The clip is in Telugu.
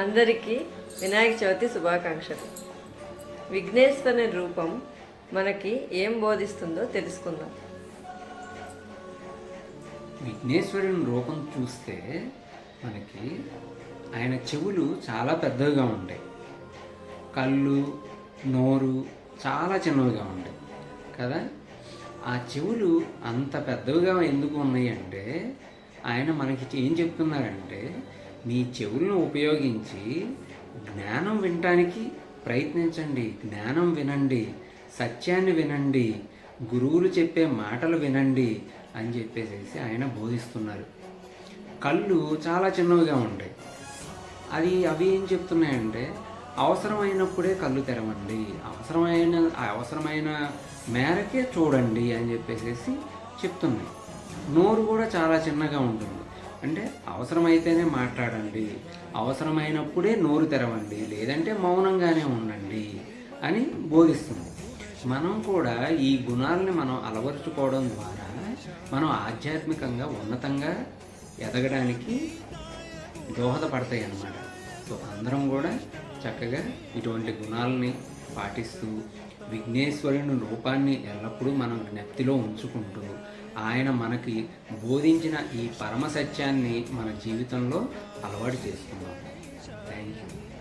అందరికీ వినాయక చవితి శుభాకాంక్షలు. విఘ్నేశ్వరుని రూపం మనకి ఏం బోధిస్తుందో తెలుసుకుందాం. విఘ్నేశ్వరుని రూపం చూస్తే మనకి ఆయన చెవులు చాలా పెద్దవిగా ఉంటాయి. కళ్ళు నోరు చాలా చిన్నవిగా ఉంటాయి. కదా? ఆ చెవులు అంత పెద్దవిగా ఎందుకు ఉన్నాయి అంటే ఆయన మనకి ఏం చెప్తున్నారంటే మీ చెవులను ఉపయోగించి జ్ఞానం వినటానికి ప్రయత్నించండి. జ్ఞానం వినండి. సత్యాన్ని వినండి. గురువులు చెప్పే మాటలు వినండి అని చెప్పేసి ఆయన బోధిస్తున్నారు. కళ్ళు చాలా చిన్నవిగా ఉంటాయి. అది అవి ఏం చెప్తున్నాయంటే అవసరమైనప్పుడే కళ్ళు తెరవండి. అవసరమైన అవసరమైన మేరకే చూడండి అని చెప్పేసి చెప్తున్నాయి. నోరు కూడా చాలా చిన్నగా ఉంటుంది. అంటే అవసరమైతేనే మాట్లాడండి అవసరమైనప్పుడే నోరు తెరవండి లేదంటే మౌనంగానే ఉండండి అని బోధిస్తుంది మనం కూడా ఈ గుణాలని మనం అలవరుచుకోవడం ద్వారా మనం ఆధ్యాత్మికంగా ఉన్నతంగా ఎదగడానికి దోహదపడతాయి అన్నమాట సో అందరం కూడా చక్కగా ఇటువంటి గుణాలని పాటిస్తూ విఘ్నేశ్వరుని రూపాన్ని ఎల్లప్పుడూ మనం జ్ఞప్తిలో ఉంచుకుంటూ ఆయన మనకి బోధించిన ఈ పరమ సత్యాన్ని మన జీవితంలో అలవాటు చేసుకున్నాం థ్యాంక్ యూ